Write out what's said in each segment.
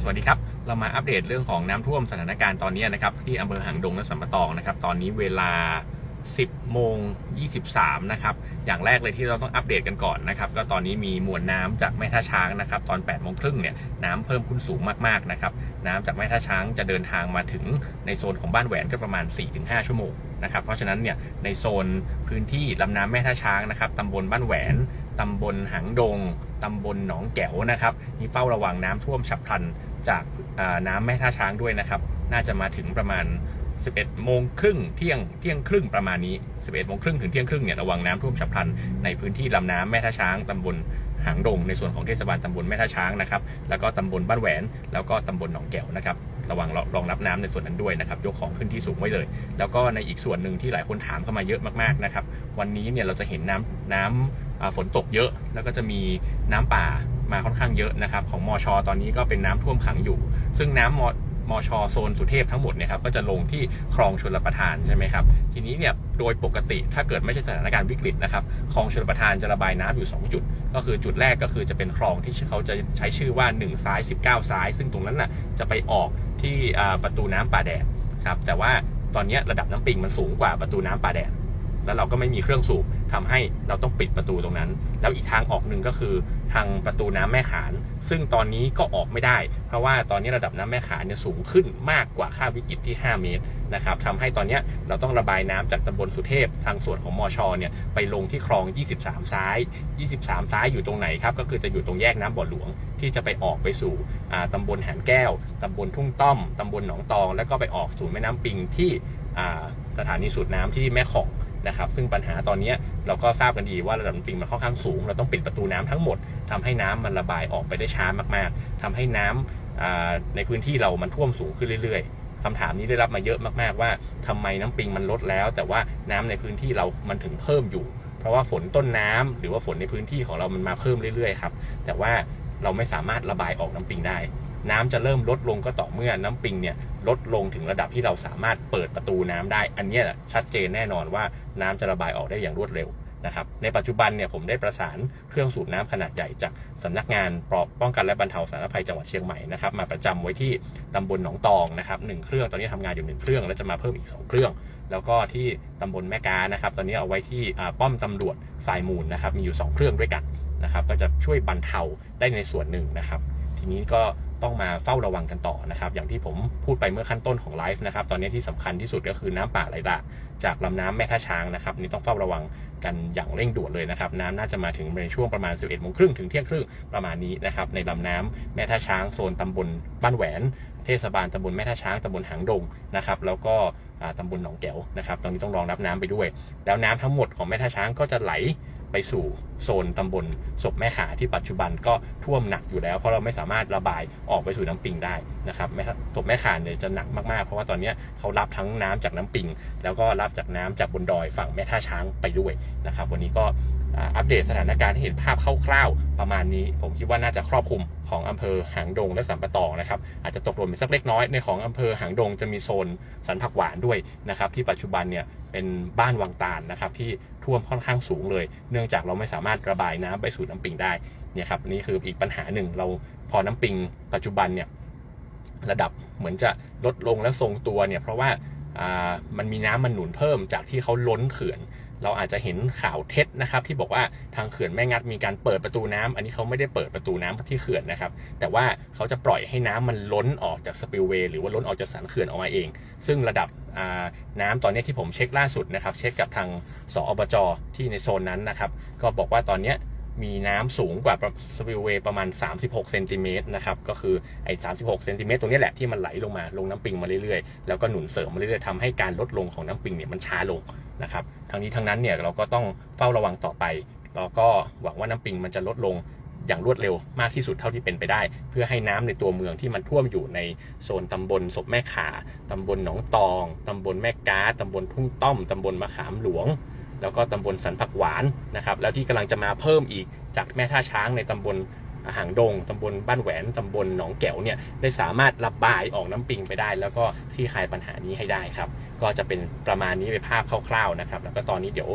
สวัสดีครับ เรามาอัปเดตเรื่องของน้ำท่วมสถานการณ์ตอนนี้นะครับที่อำเภอหางดงและสัมปะตองนะครับ ตอนนี้เวลา 10 โมง 23 นะครับ อย่างแรกเลยที่เราต้องอัปเดตกันก่อนนะครับ ก็ตอนนี้มีมวลน้ำจากแม่ท่าช้างนะครับ ตอน 8 โมงครึ่งเนี่ยน้ำเพิ่มขึ้นสูงมากๆนะครับ น้ำจากแม่ท่าช้างจะเดินทางมาถึงในโซนของบ้านแหวนก็ประมาณ 4-5 ชั่วโมงนะครับ เพราะฉะนั้นเนี่ยในโซนพื้นที่ลำน้ำแม่ท่าช้างนะครับตำบลบ้านแหวนตำบลหางดงตำบลหนองแก้วนะครับนี่เฝ้าระวังน้ำท่วมฉับพลันจากน้ำแม่ท่าช้างด้วยนะครับ น่าจะมาถึงประมาณ 11โมงครึ่งเที่ยงเที่ยงครึ่งประมาณนี้ 11โมงครึ่งถึงเที่ยงครึ่งเนี่ยระวังน้ำท่วมฉับพลันในพื้นที่ลำน้ำแม่ท่าช้างตำบลหางดงในส่วนของเทศบาลตำบลแม่ท่าช้างนะครับ แล้วก็ตำบลบ้านแหวน แล้วก็ตำบลหนองแก้วนะครับ ระวังรองรับน้ำในส่วนนั้นด้วยนะครับ ยกของขึ้นที่สูงไว้เลย แล้วก็ในอีกส่วนหนึ่งที่หลายคนถามเข้ามาเยอะมากๆนะครับ วันนี้เนี่ยเราจะเห็นน้ำน้ำอ่าฝนตกเยอะ แล้วก็จะมีน้ำป่ามาค่อนข้างเยอะนะครับ ของมอชอตอนนี้ก็เป็นน้ำท่วมขังอยู่ ซึ่งน้ำมอ มชโซนสุเทพทั้งหมดเนี่ยครับก็จะลงที่คลองชลประทานใช่ไหมครับทีนี้เนี่ยโดยปกติถ้าเกิดไม่ใช่สถานการณ์วิกฤตนะครับคลองชลประทานจะระบายน้ำอยู่ 2 จุด ก็คือจุดแรกก็คือจะเป็นคลองที่เขาจะใช้ชื่อว่า1ซ้าย 19 ซ้าย ซึ่งตรงนั้นน่ะจะไปออกที่ประตูน้ำป่าแดดครับแต่ว่าตอนนี้ระดับน้ำปิงมันสูงกว่าประตูน้ำป่าแดดแล้วเราก็ไม่มีเครื่องสูบ ทำให้เราต้องปิดประตูตรงนั้น แล้วอีกทางออกหนึ่งก็คือทางประตูน้ำแม่ขาน ซึ่งตอนนี้ก็ออกไม่ได้ เพราะว่าตอนนี้ระดับน้ำแม่ขานเนี่ยสูงขึ้นมากกว่าค่าวิกฤตที่ 5 เมตรนะครับทำให้ตอนนี้เราต้องระบายน้ำจากตำบลสุเทพทางส่วนของมอชอเนี่ยไปลงที่คลอง 23 ซ้าย 23 ซ้ายอยู่ตรงไหนครับ ก็คือจะอยู่ตรงแยกน้ำบ่อหลวง ที่จะไปออกไปสู่อ่าตำบลหานแก้วตำบลทุ่งต้อมตำบลหนองตอง แล้วก็ไปออกสู่แม่น้ำปิงที่สถานีสูบน้ำที่แม่ของ นะครับซึ่งปัญหาตอนนี้เราก็ทราบกันดีว่าระดับน้ำปิงมันค่อนข้างสูง เราต้องปิดประตูน้ำทั้งหมดทำให้น้ำมันระบายออกไปได้ช้ามากๆทำให้น้ำอ่าในพื้นที่เรามันท่วมสูงขึ้นเรื่อยๆคำถามนี้ได้รับมาเยอะมากๆว่าทำไมน้ำปิงมันลดแล้ว แต่ว่าน้ำในพื้นที่เรามันถึงเพิ่มอยู่ เพราะว่าฝนต้นน้ำหรือว่าฝนในพื้นที่ของเรามันมาเพิ่มเรื่อยๆครับแต่ว่าเราไม่สามารถระบายออกน้ำปิงได้ น้ำจะเริ่มลดลงก็ต่อเมื่อน้ำปิงเนี่ยลดลงถึงระดับที่เราสามารถเปิดประตูน้ำได้ อันนี้ชัดเจนแน่นอนว่าน้ำจะระบายออกได้อย่างรวดเร็วนะครับ ในปัจจุบันเนี่ยผมได้ประสานเครื่องสูบน้ำขนาดใหญ่จากสำนักงานปลอบป้องกันและบรรเทาสาธารณภัยจังหวัดเชียงใหม่นะครับมาประจำไว้ที่ตำบลหนองตองนะครับหนึ่งเครื่องตอนนี้ทำงานอยู่หนึ่งเครื่องแล้วจะมาเพิ่มอีกสองเครื่อง แล้วก็ที่ตำบลแม่กานะครับ ตอนนี้เอาไว้ที่ป้อมตำรวจสายมูลนะครับมีอยู่ 2 เครื่องด้วยกันนะครับ ก็จะช่วยบรรเทาได้ในส่วนหนึ่งนะครับ ทีนี้ก็ ต้องมาเฝ้าระวังกันต่อนะครับ อย่างที่ผมพูดไปเมื่อขั้นต้นของไลฟ์นะครับ ตอนนี้ที่สำคัญที่สุดก็คือน้ำป่าไหลหลากจากลำน้ำแม่ท่าช้างนะครับนี่ต้องเฝ้าระวังกันอย่างเร่งด่วนเลยนะครับ น้ำน่าจะมาถึงในช่วงประมาณ 11โมงครึ่งถึงเที่ยงครึ่งประมาณนี้นะครับ ในลำน้ำแม่ท่าช้างโซนตำบลบ้านแหวน เทศบาลตำบลแม่ท่าช้างตำบลหางดงนะครับ แล้วก็อ่าตำบลหนองแก้วนะครับ ตอนนี้ต้องรองรับน้ำไปด้วย แล้วน้ำทั้งหมดของแม่ท่าช้างก็จะไหล ไปสู่โซนตำบลศพแม่ขาที่ปัจจุบันก็ท่วมหนักอยู่แล้ว เพราะเราไม่สามารถระบายออกไปสู่น้ำปิงได้นะครับแม่ศพแม่ขาเนี่ยจะหนักมากๆ เพราะว่าตอนนี้เขารับทั้งน้ำจากน้ำปิง แล้วก็รับจากน้ำจากบนดอยฝั่งแม่ท่าช้างไปด้วยนะครับ วันนี้ก็ อัปเดตสถานการณ์ให้เห็นภาพคร่าวๆ ประมาณนี้ ผมคิดว่าน่าจะครอบคลุมของอำเภอหางดงและสัมปะตองนะครับอาจจะตกหล่นไปสักเล็กน้อยในของอำเภอหางดงจะมีโซนสันผักหวานด้วยนะครับที่ปัจจุบันเนี่ยเป็นบ้านวังตาลนะครับที่ท่วมค่อนข้างสูงเลย เนื่องจากเราไม่สามารถระบายน้ำไปสู่น้ำปิงได้เนี่ยครับนี่คืออีกปัญหาหนึ่งเราพอน้ำปิง ปัจจุบันเนี่ยระดับเหมือนจะลดลงและทรงตัวเนี่ยเพราะว่าอ่ามันมีน้ำมันหนุนเพิ่มจากที่เขาล้นเขื่อน เราอาจจะเห็นข่าวเท็จนะครับ ที่บอกว่าทางเขื่อนแม่งัดมีการเปิดประตูน้ำอันนี้เขาไม่ได้เปิดประตูน้ำที่เขื่อนนะครับ แต่ว่าเขาจะปล่อยให้น้ำมันล้นออกจากสปิลเวย์หรือว่าล้นออกจากสันเขื่อนออกมาเอง ซึ่งระดับน้ำตอนนี้ที่ผมเช็คล่าสุดนะครับ เช็คกับทางสอบจที่ในโซนนั้นนะครับ ก็บอกว่าตอนนี้มีน้ำสูงกว่าสปิลเวย์ประมาณ 36เซนติเมตรนะครับ ก็คือไอ้36เซนติเมตรตรงนี้แหละที่มันไหลลงมาลงน้ำปิงมาเรื่อยๆ แล้วก็หนุนเสริมมาเรื่อยๆทำให้การลดลงของน้ำปิงเนี่ยมันช้าลง นะครับทั้งนี้ทั้งนั้นเนี่ยเราก็ต้องเฝ้าระวังต่อไปแล้วก็หวังว่าน้ำปิงมันจะลดลงอย่างรวดเร็วมากที่สุดเท่าที่เป็นไปได้ เพื่อให้น้ำในตัวเมืองที่มันท่วมอยู่ในโซนตำบลศพแม่ขาตำบลหนองตองตำบลแม่กาตำบลทุ่งต้อมตำบลมะขามหลวง แล้วก็ตำบลสันผักหวานนะครับแล้วที่กำลังจะมาเพิ่มอีกจากแม่ท่าช้างในตำบล หางดงตำบลบ้านแหวนตำบลหนองแก้วเนี่ยได้สามารถระบายออกน้ำปิงไปได้ แล้วก็ที่คลายปัญหานี้ให้ได้ครับ ก็จะเป็นประมาณนี้เป็นภาพคร่าวๆนะครับ แล้วก็ตอนนี้เดี๋ยว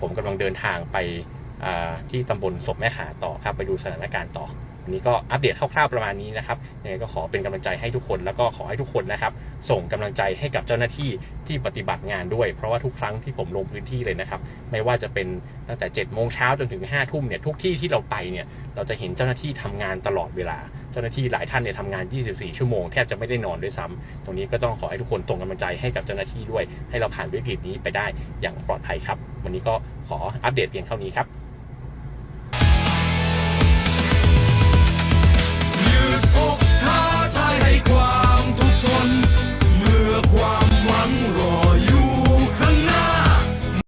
ผมกำลังเดินทางไปที่ตำบลศพแม่ขาต่อครับ ไปดูสถานการณ์ต่อ นนี้ก็อัปเดตคร่าวๆประมาณนี้นะครับยังไงก็ขอเป็นกำลังใจให้ทุกคน แล้วก็ขอให้ทุกคนนะครับส่งกำลังใจให้กับเจ้าหน้าที่ที่ปฏิบัติงานด้วย เพราะว่าทุกครั้งที่ผมลงพื้นที่เลยนะครับ ไม่ว่าจะเป็นตั้งแต่7จ็ดโมงเช้าจนถึง5้าทุ่มเนี่ยทุกที่ที่เราไปเนี่ยเราจะเห็นเจ้าหน้าที่ทำงานตลอดเวลาเจ้าหน้าที่หลายท่านเนี่ยทำงาน 24 ชั่วโมง แทบจะไม่ได้นอนด้วยซ้ำตรงนี้ก็ต้องขอให้ทุกคนส่งกำลังใจให้กับเจ้าหน้าที่ด้วย ให้เราผ่านวิกฤตนี้ไปได้อย่างปลอดภัยครับ วันนี้ก็ขออัปเดตเพียงเท่านี้ครับ